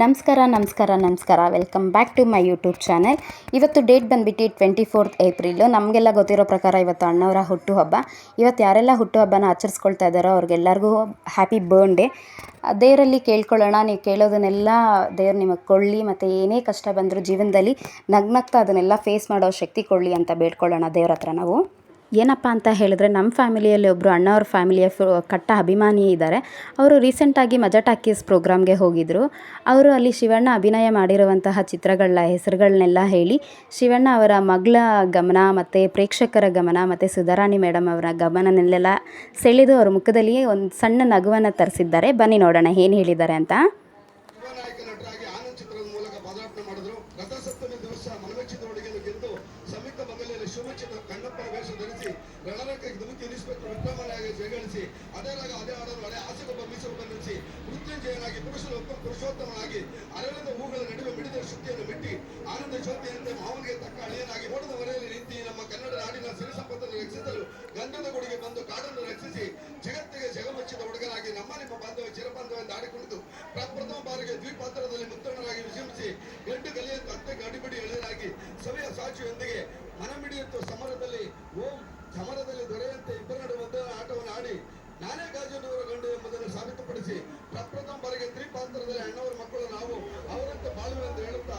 ನಮಸ್ಕಾರ ನಮಸ್ಕಾರ ನಮಸ್ಕಾರ. Welcome back to my YouTube channel ಇವತ್ತು ಡೇಟ್ ಬಂದುಬಿಟ್ಟು ಟ್ವೆಂಟಿ ಫೋರ್ತ್ ಏಪ್ರಿಲು ನಮಗೆಲ್ಲ ಗೊತ್ತಿರೋ ಪ್ರಕಾರ ಇವತ್ತು ಅಣ್ಣವರ ಹುಟ್ಟುಹಬ್ಬ. ಇವತ್ತು ಯಾರೆಲ್ಲ ಹುಟ್ಟುಹಬ್ಬನ ಆಚರಿಸ್ಕೊಳ್ತಾ ಇದ್ದಾರೋ ಅವ್ರಿಗೆಲ್ಲರಿಗೂ ಹ್ಯಾಪಿ ಬರ್ಡೇ ದೇವರಲ್ಲಿ ಕೇಳ್ಕೊಳ್ಳೋಣ. ನೀವು ಕೇಳೋದನ್ನೆಲ್ಲ ದೇವ್ರು ನಿಮಗೆ ಕೊಳ್ಳಿ ಮತ್ತು ಏನೇ ಕಷ್ಟ ಬಂದರೂ ಜೀವನದಲ್ಲಿ ನಗ್ನಗ್ತಾ ಅದನ್ನೆಲ್ಲ ಫೇಸ್ ಮಾಡೋ ಶಕ್ತಿ ಕೊಡಲಿ ಅಂತ ಬೇಡ್ಕೊಳ್ಳೋಣ ದೇವ್ರ ಹತ್ರ ನಾವು. ಏನಪ್ಪ ಅಂತ ಹೇಳಿದ್ರೆ ನಮ್ಮ ಫ್ಯಾಮಿಲಿಯಲ್ಲಿ ಒಬ್ಬರು ಅಣ್ಣವ್ರ ಫ್ಯಾಮಿಲಿಯ ಫು ಕಟ್ಟ ಅಭಿಮಾನಿ ಇದ್ದಾರೆ. ಅವರು ರೀಸೆಂಟಾಗಿ ಮಜಾ ಟಾಕೀಸ್ ಪ್ರೋಗ್ರಾಮ್ಗೆ ಹೋಗಿದ್ದರು ಅವರು ಅಲ್ಲಿ ಶಿವಣ್ಣ ಅಭಿನಯ ಮಾಡಿರುವಂತಹ ಚಿತ್ರಗಳ ಹೆಸರುಗಳನ್ನೆಲ್ಲ ಹೇಳಿ ಶಿವಣ್ಣ ಅವರ ಮಗಳ ಗಮನ ಮತ್ತು ಪ್ರೇಕ್ಷಕರ ಗಮನ ಮತ್ತು ಸುಧಾರಾಣಿ ಮೇಡಮ್ ಅವರ ಗಮನನೆಲ್ಲ ಸೆಳೆದು ಅವರ ಮುಖದಲ್ಲಿಯೇ ಒಂದು ಸಣ್ಣ ನಗುವನ್ನು ತರಿಸಿದ್ದಾರೆ. ಬನ್ನಿ ನೋಡೋಣ ಏನು ಹೇಳಿದ್ದಾರೆ ಅಂತ. ಹುಡುಗಿಯನ್ನು ಗೆದ್ದು ಸಂಯುಕ್ತ ಬಂಗಲೆಯಲ್ಲಿ ಶುಭಚಿತ್ರ ಕಣ್ಣಪ್ಪನ ವೇಷ ಧರಿಸಿ ರಣರಂಗಕ್ಕೆ ಧುಮುಕಿ ಇನ್ಸ್ಪೆಕ್ಟರ್ ವಿಕ್ರಮನಾಗಿ ಜಯಗಳಿಸಿ ಅದೇ ರಾಗ, ಅದೇ ಹಾಡನ್ನು ಅದೇ ಆಸೆಗೊಬ್ಬ ಮೀಸಲು ಬಂಧಿಸಿ ಮೃತ್ಯುಂಜಯನಾಗಿ ಪುರುಷನ ಒಬ್ಬ ಪುರುಷೋತ್ತಮನಾಗಿ ಅರಳಿದ ಹೂಗಳ ನಡುವೆ ಮಿಡಿದ ಶಕ್ತಿಯನ್ನು ಮೆಟ್ಟಿ ಆನಂದ ಜ್ಯೋತಿಯಂತೆ ಮಾವನಿಗೆ ತಕ್ಕ ಅಳಿಯನಾಗಿ ಓಡದ ಹೊರೆಯಲ್ಲಿ ನಿಂತಿ ನಮ್ಮ ಕನ್ನಡ ನಾಡಿನ ಸಿರಿ ಸಂಪತ್ತನ್ನು ರಕ್ಷಿಸಲು ಗಂಧದ ಗುಡಿಗೆ ಬಂದು ಕಾಡನ್ನು ರಕ್ಷಿಸಿ ಜಗತ್ತಿಗೆ ಜಗಮಚ್ಚಿದ ಹುಡುಗನಾಗಿ ನಮ್ಮ ನಿಮ್ಮ ಬಾಂಧವ ಚಿರಬಾಂಧವೆಂದು ಆಡಿಕೊಂಡಿದ್ದು ಪ್ರಪ್ರಥಮ ಬಾರಿಗೆ ದ್ವಿಪಾತ್ರದಲ್ಲಿ ಮುತ್ತಣ್ಣರಾಗಿ ವಿಜೃಂಭಿಸಿ ಎಂಟು ಗಲಿಯ ಅತ್ತೆ ಗಡಿಬಿಡಿ ಎಳೆಯರಾಗಿ ಸಭೆಯ ಸಾಕ್ಷಿಯೊಂದಿಗೆ ಮನಮಿಡಿಯುತ್ತ ಸಮರದಲ್ಲಿ ಓಂ ಸಮರದಲ್ಲಿ ದೊರೆಯಂತೆ ಇಬ್ಬರ ನಡುವೆ ಆಟವನ್ನು ಆಡಿ ನಾನೇ ಗಾಜನವರ ಗಂಡು ಎಂಬುದನ್ನು ಸಾಬೀತುಪಡಿಸಿ ಪ್ರಪ್ರಥಮ ಬಾರಿಗೆ ತ್ರಿಪಾತ್ರದಲ್ಲಿ ಅಣ್ಣವರ ಮಕ್ಕಳು ನಾವು ಅವರಂತೆ ಬಾಳುವೆಂದು ಹೇಳುತ್ತಾ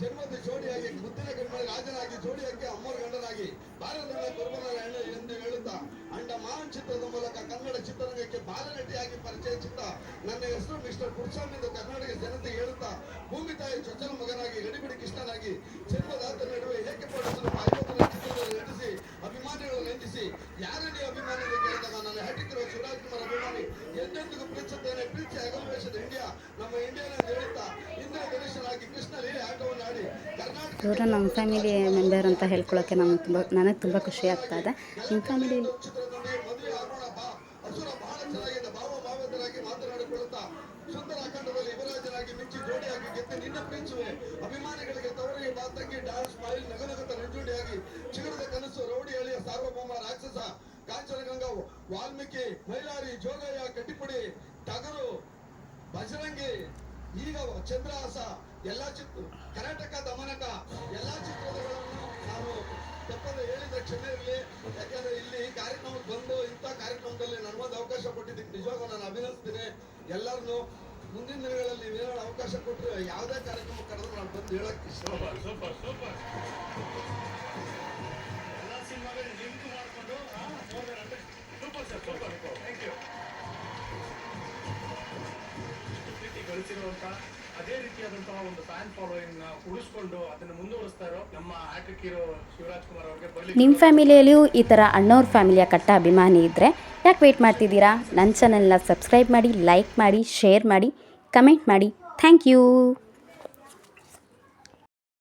ಜನ್ಮದ ಜೋಡಿಯಾಗಿ ಮುದ್ದಿನ ಗಂಡ ರಾಜನಾಗಿ ಜೋಡಿಯಾಗಿ ಅಮ್ಮರ ಗಂಡನಾಗಿ ಭಾರತದ ಕುರುಬನ ಎಂದು ಹೇಳುತ್ತಾ ಅಂಡ ಮಾನ್ ಚಿತ್ರದ ಚಿತ್ರರಂಗಕ್ಕೆ ಬಾಲನಟಿಯಾಗಿ ಪರಿಚಯಿಸುತ್ತಾ ನನ್ನ ಹೆಸರು ಮಿಸ್ಟರ್ ಎಂದು ಕರ್ನಾಟಕ ಜನತೆ ಹೇಳುತ್ತಾ ಭೂಮಿ ತಾಯಿ ಚೊಚ್ಚಲ ಮಗನಾಗಿ ಗಡಿಬಿಡಿ ಕೃಷ್ಣನಾಗಿ ಜನ್ಮದಾತ ನಡುವೆ ಏಕೆ ಪಡಿಸಲು ಐವತ್ತರ ಚಿತ್ರದಲ್ಲಿ ನಟಿಸಿ ಅಭಿಮಾನಿಗಳು ನಂದಿಸಿ ಯಾರನ್ನೇ ಅಭಿಮಾನಿ ಎಂದು ಕೇಳಿದಾಗ ನನ್ನ ಹಟ್ಟಿಕಿರುವ ಶಿವರಾಜ್ ಕುಮಾರ್ ಅಭಿಮಾನಿ ಎಂದೆಂದಿಗೂ ಪ್ರೀತಿಸುತ್ತೇನೆ. ಪ್ರೀತಿ ಅಗಮವೇಶದ ಇಂಡಿಯಾ ನಮ್ಮ ಇಂಡಿಯಾನ ಹೇಳುತ್ತಾ ಇಂದ್ರ ಗಣೇಶನಾಗಿ ಕೃಷ್ಣ ಲೀಲೆ ಆಟವನ್ನು ಆಡಿ ಇವರು ನಮ್ಮ ಫ್ಯಾಮಿಲಿ ಮೆಂಬರ್ ಅಂತ ಹೇಳ್ಕೊಳ್ಳೋಕ್ಕೆ ನಮ್ಗೆ ತುಂಬ ನನಗೆ ತುಂಬ ಖುಷಿ ಆಗ್ತಾ ಇದೆ. ನಿಮ್ಮ ಫ್ಯಾಮಿಲಿ ಭಾವ ಮಾತನಾಡಿಕೊಳ್ಳುತ್ತಾ ಸುಂದರ ಅಖಂಡದಲ್ಲಿ ಯುವರಾಜನಾಗಿ ಮಿಂಚಿ ಜೋಡಿಯಾಗಿ ಗೆದ್ದು ನಿನ್ನ ಪ್ರೀತಿಸುವೆ. ಅಭಿಮಾನಿಗಳಿಗೆ ತವರಿಗೆ ಮಾತಂಗಿ ಡಾನ್ಸ್ ಮೈಲ್ ನಗನಗುತ್ತ ನಂಜುಂಡಿಯಾಗಿ ಚಿಗುರದ ಕನಸು ರೌಡಿ ಅಳಿಯ ಸಾರ್ವಭೌಮ ರಾಕ್ಷಸ ಕಾಂಚನಗಂಗಾ ವಾಲ್ಮೀಕಿ ಮೈಲಾರಿ ಜೋಗಯ್ಯ ಕಟ್ಟಿಪುಡಿ ಟಗರು ಬಜರಂಗಿ ಈಗ ಚಂದ್ರಹಾಸ ಎಲ್ಲಾ ಚಿತ್ರ ಕರ್ನಾಟಕ ದಮನಕ ಎಲ್ಲಾ ಚಿತ್ರಗಳನ್ನು ನಾನು ತಪ್ಪದೆ ಹೇಳಿದ ಕ್ಷಮೆ ಇರಲಿ. ಯಾಕಂದ್ರೆ ಇಲ್ಲಿ ಕಾರ್ಯಕ್ರಮಕ್ಕೆ ಬಂದು ಇಂಥ ಕಾರ್ಯಕ್ರಮದಲ್ಲಿ ನನ್ಗೊಂದು ಅವಕಾಶ ಕೊಟ್ಟಿದ್ದಕ್ಕೆ ನಾನು ಎಲ್ಲರನ್ನು ಮುಂದಿನ ದಿನಗಳಲ್ಲಿ ನೀವೇನಾದ್ರು ಅವಕಾಶ ಕೊಟ್ಟರೆ ಯಾವುದೇ ಕಾರ್ಯಕ್ರಮ ಕರೆದು ನಾನು ಬಂದು ಹೇಳಕ್ಕೆ ಇಷ್ಟ ಸೂಪರ್ ಸೂಪರ್. ಎಲ್ಲ ಸಿನಿಮಾಗಳು ಲಿಂಕ್ ಮಾಡಿಕೊಂಡು super sir super. Thank you ಪ್ರೀತಿ ಗಳಿಸಿರುವಂತ ಅದೇ ರೀತಿಯಾದಂತಹ ಒಂದು ಫ್ಯಾನ್ ಫಾಲೋಯಿಂಗ್ ಉಳಿಸ್ಕೊಂಡು ಅದನ್ನ ಮುಂದುವರಿಸ್ತಾ ಇರೋ ನಮ್ಮ ಆಟಕ್ಕಿರೋ ಶಿವರಾಜ್ ಕುಮಾರ್ ಅವ್ರಿಗೆ ಬರ್ಲಿ ನಿಮ್ಮ ಫ್ಯಾಮಿಲಿಯಲ್ಲಿಯೂ ಈ ಥರ ಅಣ್ಣವ್ರ ಫ್ಯಾಮಿಲಿಯ ಕಟ್ಟ ಅಭಿಮಾನಿ ಇದ್ದರೆ ಯಾಕೆ ವೇಟ್ ಮಾಡ್ತಿದ್ದೀರಾ? ನನ್ನ ಚಾನಲ್ನ ಸಬ್ಸ್ಕ್ರೈಬ್ ಮಾಡಿ ಲೈಕ್ ಮಾಡಿ ಶೇರ್ ಮಾಡಿ ಕಮೆಂಟ್ ಮಾಡಿ. Thank you